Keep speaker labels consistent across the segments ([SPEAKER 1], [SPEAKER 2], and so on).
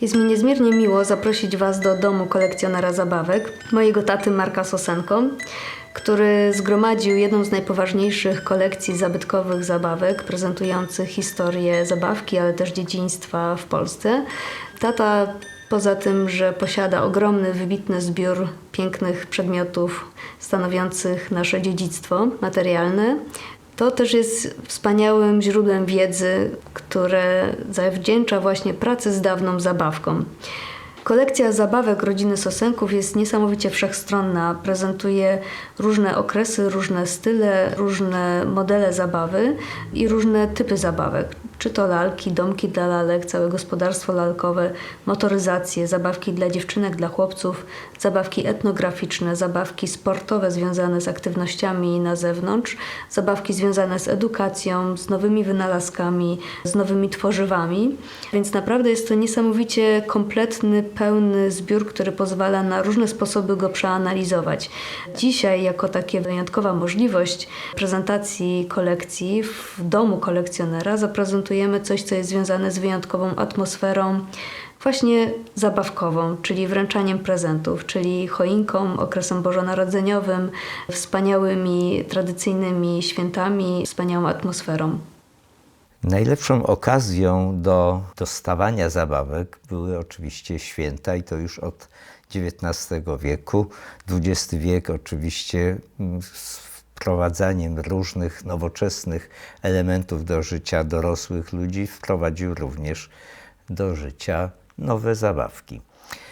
[SPEAKER 1] Jest mi niezmiernie miło zaprosić Was do domu kolekcjonera zabawek, mojego taty Marka Sosenko, który zgromadził jedną z najpoważniejszych kolekcji zabytkowych zabawek, prezentujących historię zabawki, ale też dzieciństwa w Polsce. Tata Poza tym, że posiada ogromny, wybitny zbiór pięknych przedmiotów stanowiących nasze dziedzictwo materialne, to też jest wspaniałym źródłem wiedzy, które zawdzięcza właśnie pracy z dawną zabawką. Kolekcja zabawek rodziny Sosenków jest niesamowicie wszechstronna. Prezentuje różne okresy, różne style, różne modele zabawy i różne typy zabawek. Czy to lalki, domki dla lalek, całe gospodarstwo lalkowe, motoryzacje, zabawki dla dziewczynek, dla chłopców, zabawki etnograficzne, zabawki sportowe związane z aktywnościami na zewnątrz, zabawki związane z edukacją, z nowymi wynalazkami, z nowymi tworzywami. Więc naprawdę jest to niesamowicie kompletny, pełny zbiór, który pozwala na różne sposoby go przeanalizować. Dzisiaj, jako taka wyjątkowa możliwość prezentacji kolekcji w domu kolekcjonera, zaprezentujemy coś, co jest związane z wyjątkową atmosferą właśnie zabawkową, czyli wręczaniem prezentów, czyli choinką, okresem bożonarodzeniowym, wspaniałymi tradycyjnymi świętami, wspaniałą atmosferą.
[SPEAKER 2] Najlepszą okazją do dostawania zabawek były oczywiście święta i to już od XIX wieku. XX wiek oczywiście mm, z wprowadzaniem różnych nowoczesnych elementów do życia dorosłych ludzi wprowadził również do życia nowe zabawki.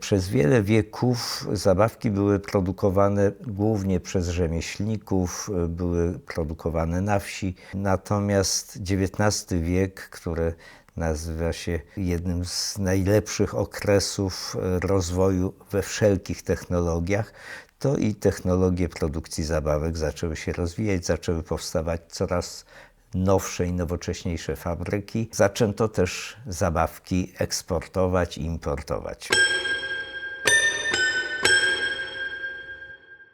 [SPEAKER 2] Przez wiele wieków zabawki były produkowane głównie przez rzemieślników, były produkowane na wsi. Natomiast XIX wiek, który nazywa się jednym z najlepszych okresów rozwoju we wszelkich technologiach, to i technologie produkcji zabawek zaczęły się rozwijać, zaczęły powstawać coraz nowsze i nowocześniejsze fabryki. Zaczęto też zabawki eksportować i importować.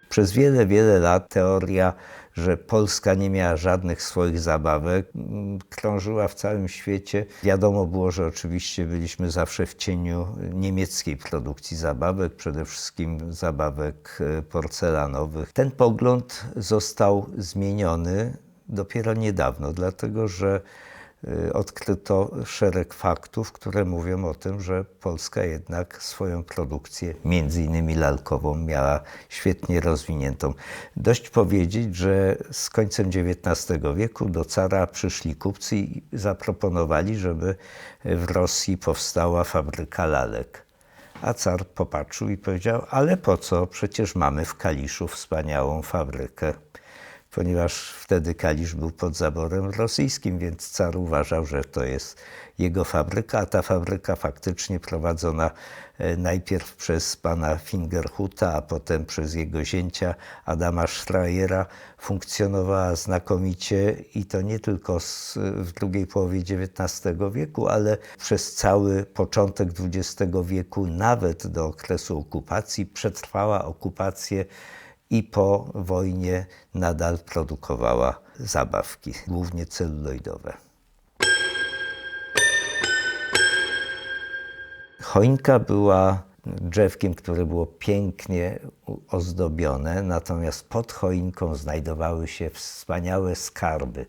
[SPEAKER 2] Przez wiele, wiele lat teoria, że Polska nie miała żadnych swoich zabawek, mm, krążyła w całym świecie. Wiadomo było, że oczywiście byliśmy zawsze w cieniu niemieckiej produkcji zabawek, przede wszystkim zabawek e, porcelanowych. Ten pogląd został zmieniony dopiero niedawno, dlatego że y, odkryto szereg faktów, które mówią o tym, że Polska jednak swoją produkcję, między innymi lalkową, miała świetnie rozwiniętą. Dość powiedzieć, że z końcem XIX wieku do cara przyszli kupcy i zaproponowali, żeby w Rosji powstała fabryka lalek. A car popatrzył i powiedział, ale po co? Przecież mamy w Kaliszu wspaniałą fabrykę ponieważ wtedy Kalisz był pod zaborem rosyjskim, więc car uważał, że to jest jego fabryka, a ta fabryka faktycznie prowadzona e, najpierw przez pana Fingerhuta, a potem przez jego zięcia Adama Schreiera. Funkcjonowała znakomicie i to nie tylko w drugiej połowie XIX wieku, ale przez cały początek XX wieku, nawet do okresu okupacji, przetrwała okupację i po wojnie nadal produkowała zabawki, głównie celuloidowe. Choinka była drzewkiem, które było pięknie ozdobione, natomiast pod choinką znajdowały się wspaniałe skarby.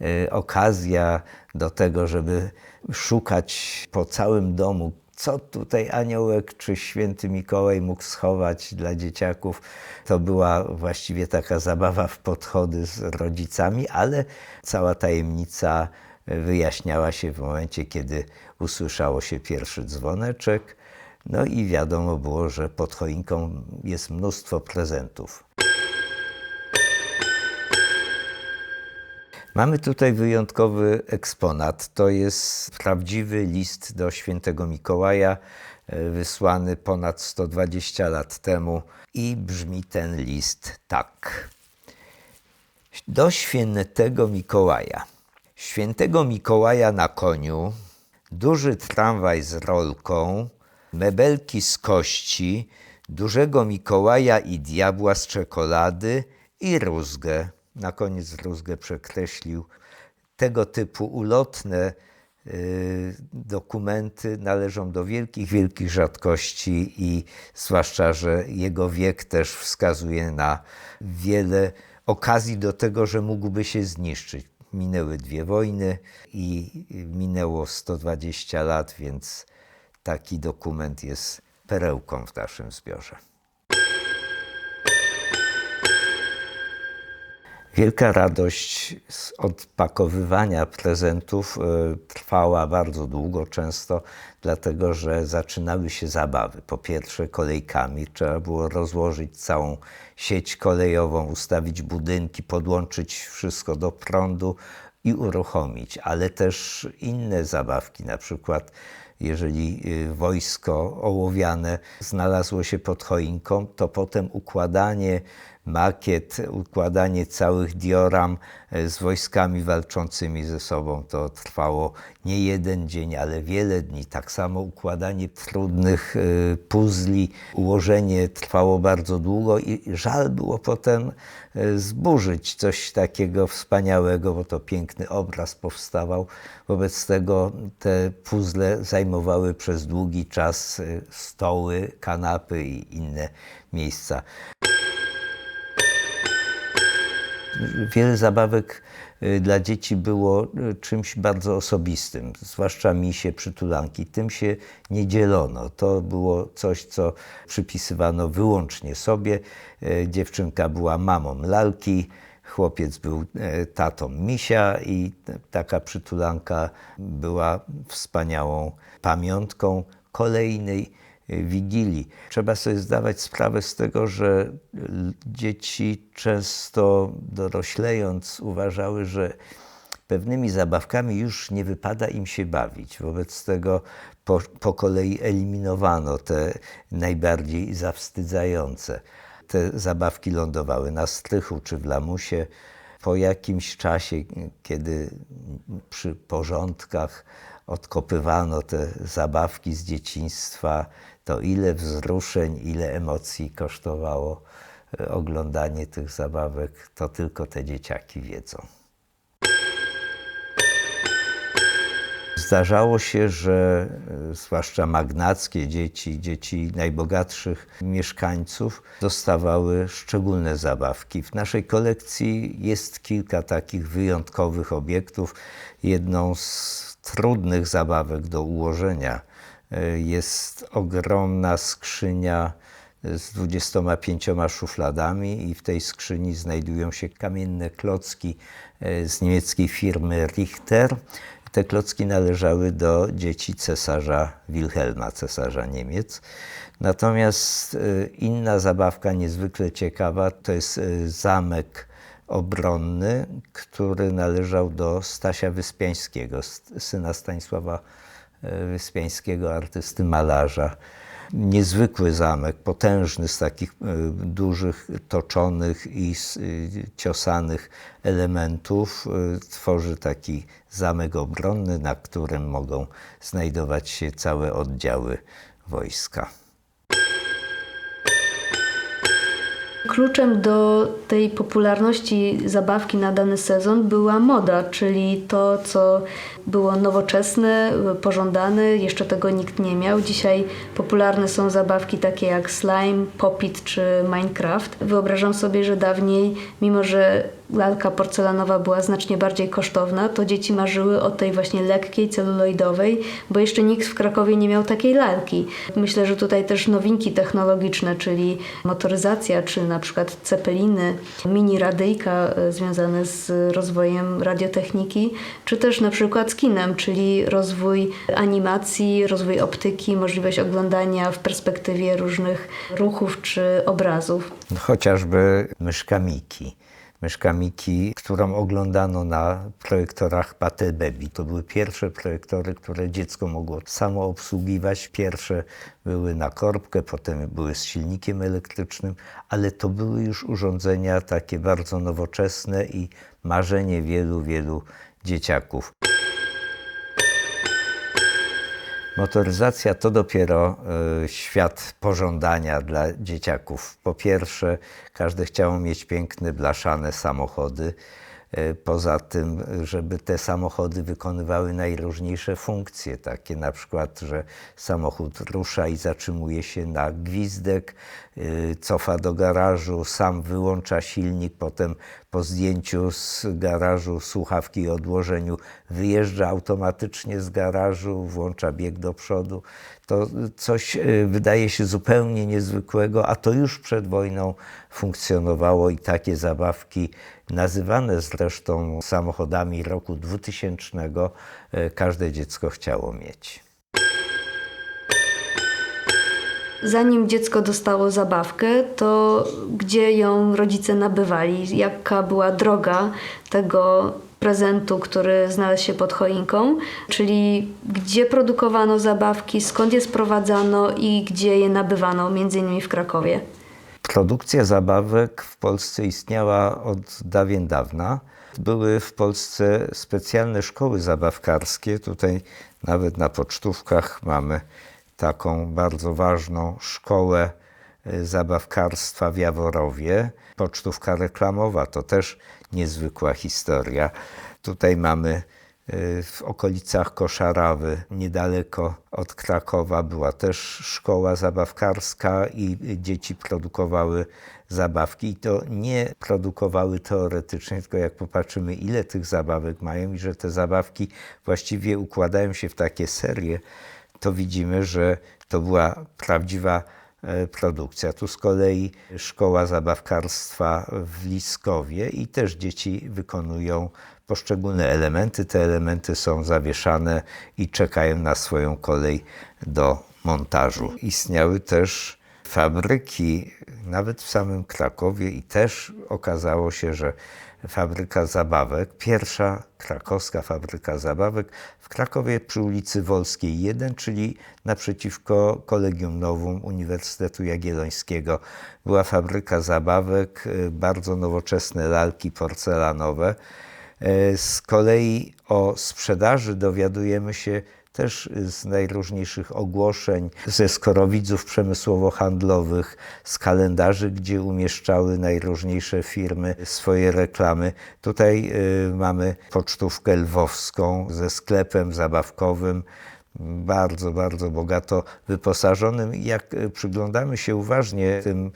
[SPEAKER 2] Y, okazja do tego, żeby szukać po całym domu co tutaj aniołek czy święty Mikołaj mógł schować dla dzieciaków. To była właściwie taka zabawa w podchody z rodzicami, ale cała tajemnica wyjaśniała się w momencie, kiedy usłyszało się pierwszy dzwoneczek. No i wiadomo było, że pod choinką jest mnóstwo prezentów. Mamy tutaj wyjątkowy eksponat. To jest prawdziwy list do świętego Mikołaja, e, wysłany ponad 120 lat temu i brzmi ten list tak. Do świętego Mikołaja. Świętego Mikołaja na koniu, duży tramwaj z rolką, mebelki z kości, dużego Mikołaja i diabła z czekolady i rózgę na koniec rózgę przekreślił. Tego typu ulotne y, dokumenty należą do wielkich, wielkich rzadkości i zwłaszcza, że jego wiek też wskazuje na wiele okazji do tego, że mógłby się zniszczyć. Minęły dwie wojny i minęło 120 lat, więc taki dokument jest perełką w naszym zbiorze. Wielka radość z odpakowywania prezentów e, trwała bardzo długo, często dlatego, że zaczynały się zabawy. Po pierwsze kolejkami, trzeba było rozłożyć całą sieć kolejową, ustawić budynki, podłączyć wszystko do prądu i uruchomić, ale też inne zabawki, na przykład jeżeli y, wojsko ołowiane znalazło się pod choinką, to potem układanie makiet, układanie całych dioram e, z wojskami walczącymi ze sobą to trwało nie jeden dzień, ale wiele dni. Tak samo układanie trudnych e, puzli, ułożenie trwało bardzo długo i żal było potem e, zburzyć coś takiego wspaniałego, bo to piękny obraz powstawał. Wobec tego te puzzle zajmowały przez długi czas stoły, kanapy i inne miejsca. Wiele zabawek y, dla dzieci było y, czymś bardzo osobistym, zwłaszcza misie, przytulanki. Tym się nie dzielono. To było coś, co przypisywano wyłącznie sobie. Y, Dziewczynka była mamą lalki, chłopiec był tatą misia i taka przytulanka była wspaniałą pamiątką kolejnej Wigilii. Trzeba sobie zdawać sprawę z tego, że dzieci często doroślejąc uważały, że pewnymi zabawkami już nie wypada im się bawić. Wobec tego po, po kolei eliminowano te najbardziej zawstydzające. Te zabawki lądowały na strychu czy w lamusie. Po jakimś czasie, kiedy przy porządkach odkopywano te zabawki z dzieciństwa, to ile wzruszeń, ile emocji kosztowało e, oglądanie tych zabawek, to tylko te dzieciaki wiedzą. Zdarzało się, że e, zwłaszcza magnackie dzieci, dzieci najbogatszych mieszkańców dostawały szczególne zabawki. W naszej kolekcji jest kilka takich wyjątkowych obiektów. Jedną z trudnych zabawek do ułożenia jest ogromna skrzynia z 25 szufladami i w tej skrzyni znajdują się kamienne klocki e, z niemieckiej firmy Richter. Te klocki należały do dzieci cesarza Wilhelma, cesarza Niemiec. Natomiast e, inna zabawka niezwykle ciekawa to jest e, zamek obronny, który należał do Stasia Wyspiańskiego, syna Stanisława Wyspiańskiego, artysty malarza. Niezwykły zamek, potężny z takich e, dużych, toczonych i y, ciosanych elementów. e, Tworzy taki zamek obronny, na którym mogą znajdować się całe oddziały wojska.
[SPEAKER 1] Kluczem do tej popularności zabawki na dany sezon była moda, czyli to, co było nowoczesne, pożądane, jeszcze tego nikt nie miał. Dzisiaj popularne są zabawki takie jak slime, popit czy Minecraft. Wyobrażam sobie, że dawniej, mimo że lalka porcelanowa była znacznie bardziej kosztowna, to dzieci marzyły o tej właśnie lekkiej, celuloidowej, bo jeszcze nikt w Krakowie nie miał takiej lalki. Myślę, że tutaj też nowinki technologiczne, czyli motoryzacja, czy na przykład cepeliny, mini radyjka e, związane z rozwojem radiotechniki, czy też na przykład z kinem, czyli rozwój animacji, rozwój optyki, możliwość oglądania w perspektywie różnych ruchów czy obrazów.
[SPEAKER 2] Chociażby myszka Miki. Myszka Miki, którą oglądano na projektorach Battle Baby. To były pierwsze projektory, które dziecko mogło samo obsługiwać. Pierwsze były na korbkę, potem były z silnikiem elektrycznym, ale to były już urządzenia takie bardzo nowoczesne i marzenie wielu, wielu dzieciaków. Motoryzacja to dopiero e, świat pożądania dla dzieciaków. Po pierwsze, każdy chciał mieć piękne, blaszane samochody. E, Poza tym, żeby te samochody wykonywały najróżniejsze funkcje, takie na przykład, że samochód rusza i zatrzymuje się na gwizdek, y, cofa do garażu, sam wyłącza silnik, potem po zdjęciu z garażu słuchawki i odłożeniu wyjeżdża automatycznie z garażu, włącza bieg do przodu. To coś y, wydaje się zupełnie niezwykłego, a to już przed wojną funkcjonowało i takie zabawki, nazywane zresztą samochodami roku 2000, y, każde dziecko chciało mieć.
[SPEAKER 1] Zanim dziecko dostało zabawkę, to gdzie ją rodzice nabywali? Jaka była droga tego prezentu, który znalazł się pod choinką? Czyli gdzie produkowano zabawki, skąd je sprowadzano i gdzie je nabywano, między innymi w Krakowie?
[SPEAKER 2] Produkcja zabawek w Polsce istniała od dawien dawna. Były w Polsce specjalne szkoły zabawkarskie. Tutaj nawet na pocztówkach mamy taką bardzo ważną szkołę y, zabawkarstwa w Jaworowie. Pocztówka reklamowa to też niezwykła historia. Tutaj mamy w okolicach Koszarawy, niedaleko od Krakowa, była też szkoła zabawkarska i dzieci produkowały zabawki. I to nie produkowały teoretycznie, tylko jak popatrzymy, ile tych zabawek mają i że te zabawki właściwie układają się w takie serie, to widzimy, że to była prawdziwa e, produkcja. Tu z kolei szkoła zabawkarstwa w Liskowie i też dzieci wykonują poszczególne elementy. Te elementy są zawieszane i czekają na swoją kolej do montażu. Istniały też fabryki, nawet w samym Krakowie, i też okazało się, że fabryka zabawek, pierwsza krakowska fabryka zabawek w Krakowie przy ulicy Wolskiej 1, czyli naprzeciwko Kolegium Nowum Uniwersytetu Jagiellońskiego. Była fabryka zabawek, y, bardzo nowoczesne lalki porcelanowe. E, Z kolei o sprzedaży dowiadujemy się też z najróżniejszych ogłoszeń, ze skorowidzów przemysłowo-handlowych, z kalendarzy, gdzie umieszczały najróżniejsze firmy swoje reklamy. Tutaj y, mamy pocztówkę lwowską ze sklepem zabawkowym, bardzo, bardzo bogato wyposażonym. Jak y, przyglądamy się uważnie tym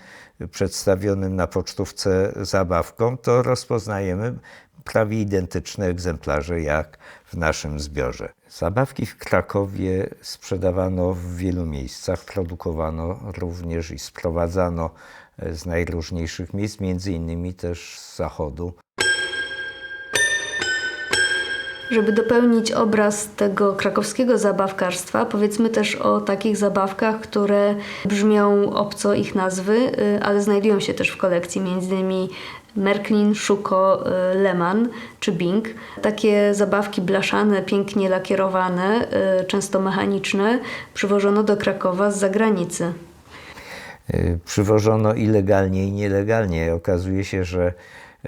[SPEAKER 2] przedstawionym na pocztówce zabawkom, to rozpoznajemy prawie identyczne egzemplarze jak w naszym zbiorze. Zabawki w Krakowie sprzedawano w wielu miejscach, produkowano również i sprowadzano e, z najróżniejszych miejsc, między innymi też z zachodu.
[SPEAKER 1] Żeby dopełnić obraz tego krakowskiego zabawkarstwa, powiedzmy też o takich zabawkach, które brzmią obco ich nazwy, y, ale znajdują się też w kolekcji, m.in. Märklin, Schuko, y, Lehmann czy Bing. Takie zabawki blaszane, pięknie lakierowane, y, często mechaniczne, przywożono do Krakowa z zagranicy.
[SPEAKER 2] Y, Przywożono i legalnie, i nielegalnie. Okazuje się, że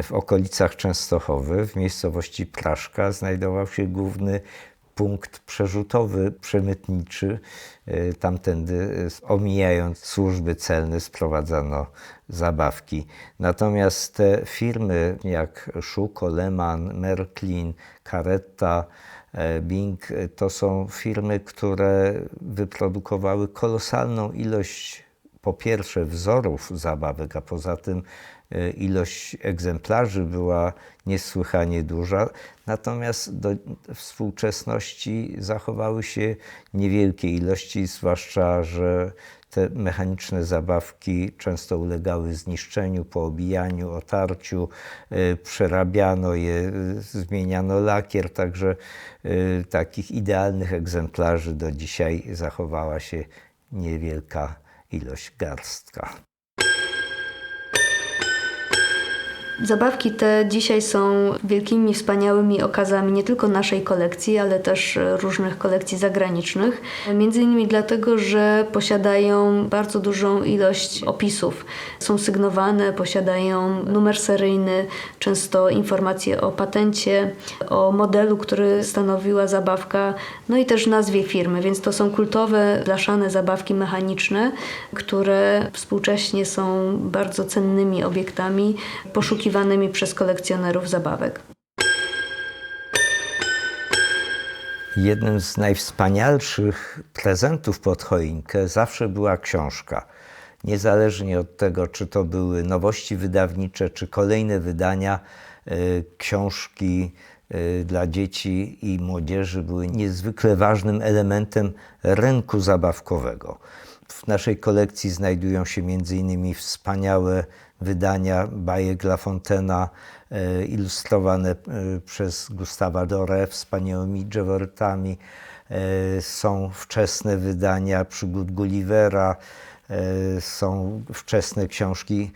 [SPEAKER 2] w okolicach Częstochowy, w miejscowości Praszka, znajdował się główny punkt przerzutowy, przemytniczy. Y, Tamtędy, y, omijając służby celne, sprowadzano zabawki. Natomiast te firmy jak Schuko, Lehmann, Märklin, Caretta, e, Bing e, to są firmy, które wyprodukowały kolosalną ilość po pierwsze wzorów zabawek, a poza tym ilość egzemplarzy była niesłychanie duża. Natomiast do współczesności zachowały się niewielkie ilości, zwłaszcza, że te mechaniczne zabawki często ulegały zniszczeniu, poobijaniu, otarciu, e, przerabiano je, e, zmieniano lakier, także e, takich idealnych egzemplarzy do dzisiaj zachowała się niewielka ilość garstka.
[SPEAKER 1] Zabawki te dzisiaj są wielkimi, wspaniałymi okazami nie tylko naszej kolekcji, ale też różnych kolekcji zagranicznych. Między innymi dlatego, że posiadają bardzo dużą ilość opisów. Są sygnowane, posiadają numer seryjny, często informacje o patencie, o modelu, który stanowiła zabawka, no i też nazwie firmy, więc to są kultowe, blaszane zabawki mechaniczne, które współcześnie są bardzo cennymi obiektami poszukiwanymi przez kolekcjonerów zabawek.
[SPEAKER 2] Jednym z najwspanialszych prezentów pod choinkę zawsze była książka. Niezależnie od tego, czy to były nowości wydawnicze, czy kolejne wydania, y, książki y, dla dzieci i młodzieży były niezwykle ważnym elementem rynku zabawkowego. W naszej kolekcji znajdują się m.in. wspaniałe wydania bajek La Fontaine'a, e, ilustrowane e, przez Gustawa Doré wspaniałymi drzeworytami. E, Są wczesne wydania przygód Gullivera, są wczesne książki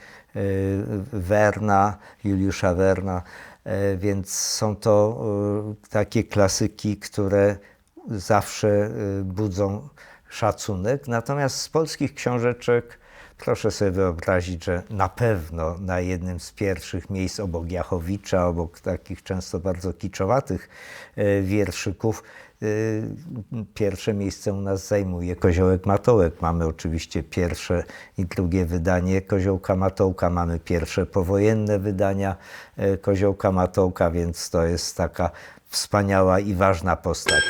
[SPEAKER 2] Werna, Juliusza Werna, więc są to takie klasyki, które zawsze budzą szacunek. Natomiast z polskich książeczek proszę sobie wyobrazić, że na pewno na jednym z pierwszych miejsc obok Jachowicza, obok takich często bardzo kiczowatych e, wierszyków, e, pierwsze miejsce u nas zajmuje Koziołek Matołek. Mamy oczywiście pierwsze i drugie wydanie Koziołka Matołka, mamy pierwsze powojenne wydania e, Koziołka Matołka, więc to jest taka wspaniała i ważna postać.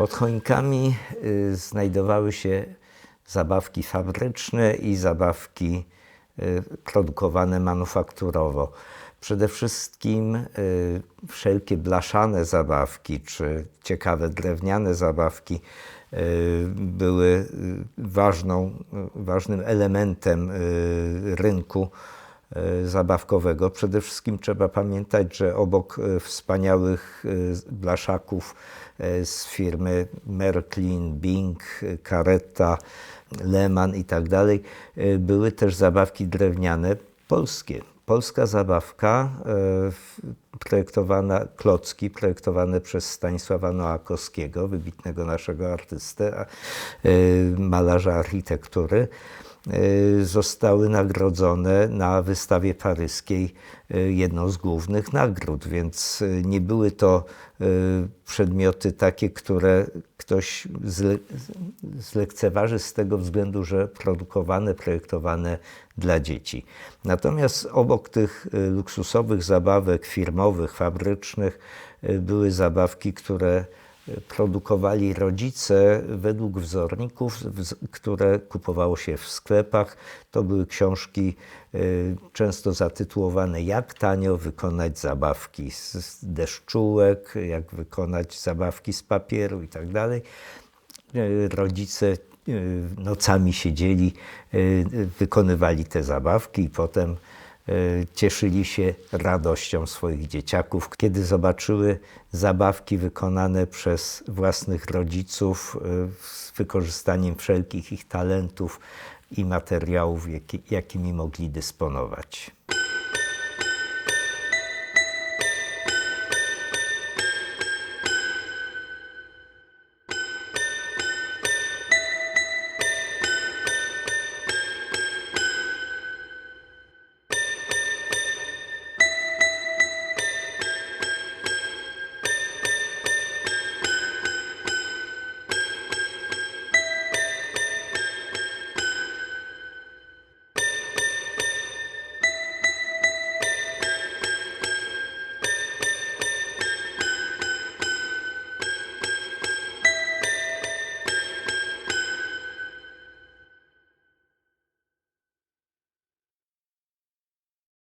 [SPEAKER 2] Pod choinkami y, znajdowały się zabawki fabryczne i zabawki y, produkowane manufakturowo. Przede wszystkim y, wszelkie blaszane zabawki czy ciekawe drewniane zabawki były ważną, ważnym elementem rynku zabawkowego. Przede wszystkim trzeba pamiętać, że obok e, wspaniałych e, blaszaków e, z firmy Märklin, Bing, e, Caretta, Lehmann i tak dalej, e, były też zabawki drewniane polskie. Polska zabawka e, projektowana, klocki projektowane przez Stanisława Noakowskiego, wybitnego naszego artystę, e, malarza architektury, e, zostały nagrodzone na wystawie paryskiej e, jedną z głównych nagród, więc e, nie były to przedmioty takie, które ktoś zle, zlekceważy z tego względu, że produkowane, projektowane dla dzieci. Natomiast obok tych luksusowych zabawek firmowych, fabrycznych, były zabawki, które produkowali rodzice według wzorników, wz- które kupowało się w sklepach. To były książki y, często zatytułowane Jak tanio wykonać zabawki z deszczułek, jak wykonać zabawki z papieru i tak dalej. Y, Rodzice y, nocami siedzieli, wykonywali te zabawki i potem cieszyli się radością swoich dzieciaków, kiedy zobaczyły zabawki wykonane przez własnych rodziców y, z wykorzystaniem wszelkich ich talentów i materiałów, jaki, jakimi mogli dysponować.